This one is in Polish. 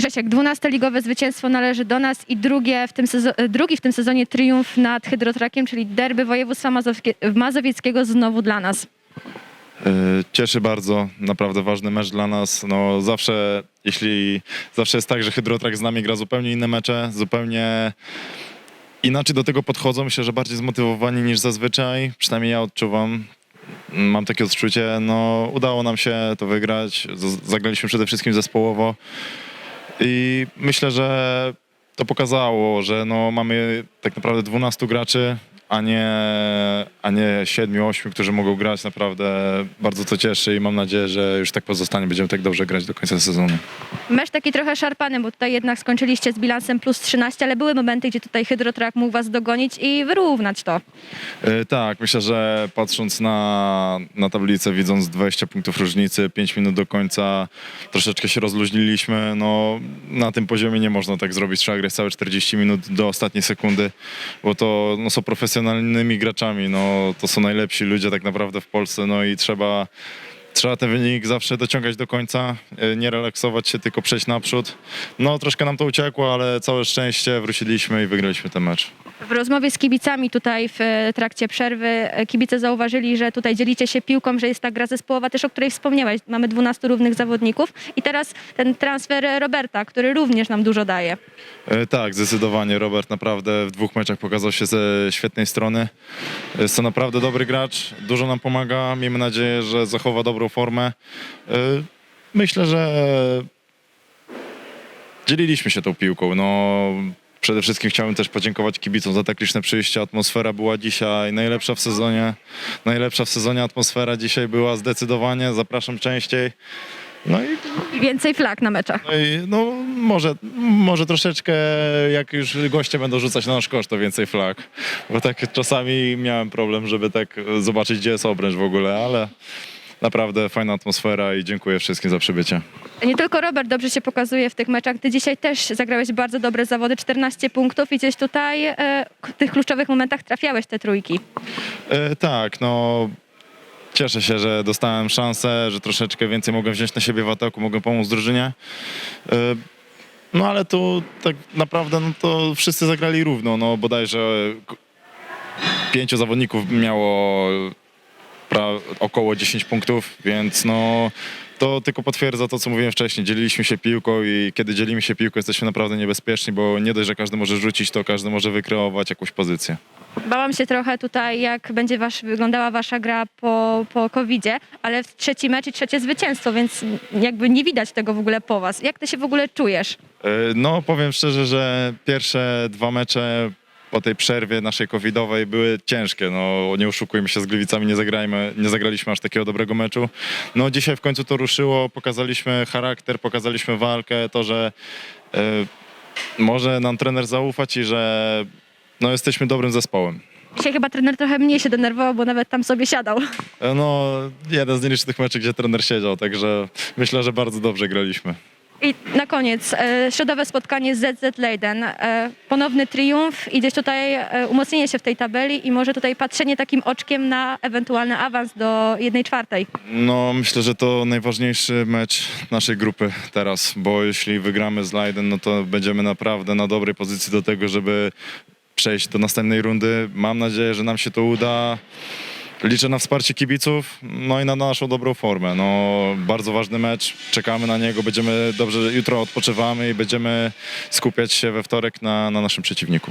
Grzesiek, 12-ligowe zwycięstwo należy do nas i drugie w tym e, drugi w tym sezonie triumf nad Hydrotrakiem, czyli derby województwa mazowieckiego znowu dla nas. Y, Cieszy bardzo, naprawdę ważny mecz dla nas. No zawsze, jeśli zawsze jest tak, że Hydrotrak z nami gra zupełnie inne mecze, zupełnie inaczej do tego podchodzą. Myślę, że bardziej zmotywowani niż zazwyczaj. Przynajmniej ja odczuwam. Mam takie odczucie, no udało nam się to wygrać. Zagraliśmy przede wszystkim zespołowo i myślę, że to pokazało, że no, mamy tak naprawdę 12 graczy, a nie, a nie 7-8, którzy mogą grać. Naprawdę bardzo to cieszy i mam nadzieję, że już tak pozostanie. Będziemy tak dobrze grać do końca sezonu. Mecz taki trochę szarpany, bo tutaj jednak skończyliście z bilansem plus 13, ale były momenty, gdzie tutaj Hydrotrak mógł was dogonić i wyrównać to. E, Tak, myślę, że patrząc na, na tablicę, widząc 20 punktów różnicy, 5 minut do końca, troszeczkę się rozluźniliśmy. No, na tym poziomie nie można tak zrobić. Trzeba grać całe 40 minut do ostatniej sekundy, bo to no, są profesjonalnymi graczami. No, to są najlepsi ludzie tak naprawdę w Polsce. No i trzeba, trzeba ten wynik zawsze dociągać do końca, e, nie relaksować się, tylko przejść naprzód. No, troszkę nam to uciekło, ale całe szczęście wróciliśmy i wygraliśmy ten mecz. W rozmowie z kibicami tutaj w e, trakcie przerwy e, kibice zauważyli, że tutaj dzielicie się piłką, że jest ta gra zespołowa też, o której wspomniałeś. Mamy 12 równych zawodników i teraz ten transfer Roberta, który również nam dużo daje. Tak, zdecydowanie. Robert naprawdę w dwóch meczach pokazał się ze świetnej strony. Jest to naprawdę dobry gracz, dużo nam pomaga. Miejmy nadzieję, że zachowa dobrą formę. E, Myślę, że dzieliliśmy się tą piłką. No, przede wszystkim chciałem też podziękować kibicom za tak liczne przyjście. Atmosfera była dzisiaj najlepsza w sezonie. Najlepsza w sezonie atmosfera dzisiaj była zdecydowanie. Zapraszam częściej. No i I więcej flag na meczach. no, i, no może, może troszeczkę, jak już goście będą rzucać na nasz koszt, to więcej flag. Bo tak czasami miałem problem, żeby tak zobaczyć, gdzie jest obręcz w ogóle, ale naprawdę fajna atmosfera i dziękuję wszystkim za przybycie. Nie tylko Robert dobrze się pokazuje w tych meczach. Ty dzisiaj też zagrałeś bardzo dobre zawody, 14 punktów i gdzieś tutaj e, w tych kluczowych momentach trafiałeś te trójki. E, tak, no cieszę się, że dostałem szansę, że troszeczkę więcej mogłem wziąć na siebie w ataku, mogłem pomóc drużynie. E, no ale tu tak naprawdę no, to wszyscy zagrali równo, no bodajże k- pięciu zawodników miało około 10 punktów, więc no to tylko potwierdza to, co mówiłem wcześniej. Dzieliliśmy się piłką i kiedy dzielimy się piłką, jesteśmy naprawdę niebezpieczni, bo nie dość, że każdy może rzucić, to każdy może wykreować jakąś pozycję. Bałam się trochę tutaj, jak będzie wasz, wyglądała wasza gra po, po COVID-zie, ale w trzeci mecz i trzecie zwycięstwo, więc jakby nie widać tego w ogóle po was. Jak ty się w ogóle czujesz? E, No, powiem szczerze, że pierwsze dwa mecze po tej przerwie naszej covidowej były ciężkie. No, nie oszukujmy się, z Gliwicami nie, zagrajmy, nie zagraliśmy aż takiego dobrego meczu. No, dzisiaj w końcu to ruszyło, pokazaliśmy charakter, pokazaliśmy walkę, to, że e, może nam trener zaufać i że no, jesteśmy dobrym zespołem. Dzisiaj chyba trener trochę mniej się denerwował, bo nawet tam sobie siadał. E, No, jeden z nielicznych meczy, gdzie trener siedział, także myślę, że bardzo dobrze graliśmy. I na koniec, e, środowe spotkanie z ZZ Leiden. E, ponowny triumf i gdzieś tutaj e, umocnienie się w tej tabeli i może tutaj patrzenie takim oczkiem na ewentualny awans do jednej czwartej. No, myślę, że to najważniejszy mecz naszej grupy teraz, bo jeśli wygramy z Leiden, no to będziemy naprawdę na dobrej pozycji do tego, żeby przejść do następnej rundy. Mam nadzieję, że nam się to uda. Liczę na wsparcie kibiców, no i na naszą dobrą formę. No, bardzo ważny mecz, czekamy na niego, będziemy dobrze, jutro odpoczywamy i będziemy skupiać się we wtorek na, na naszym przeciwniku.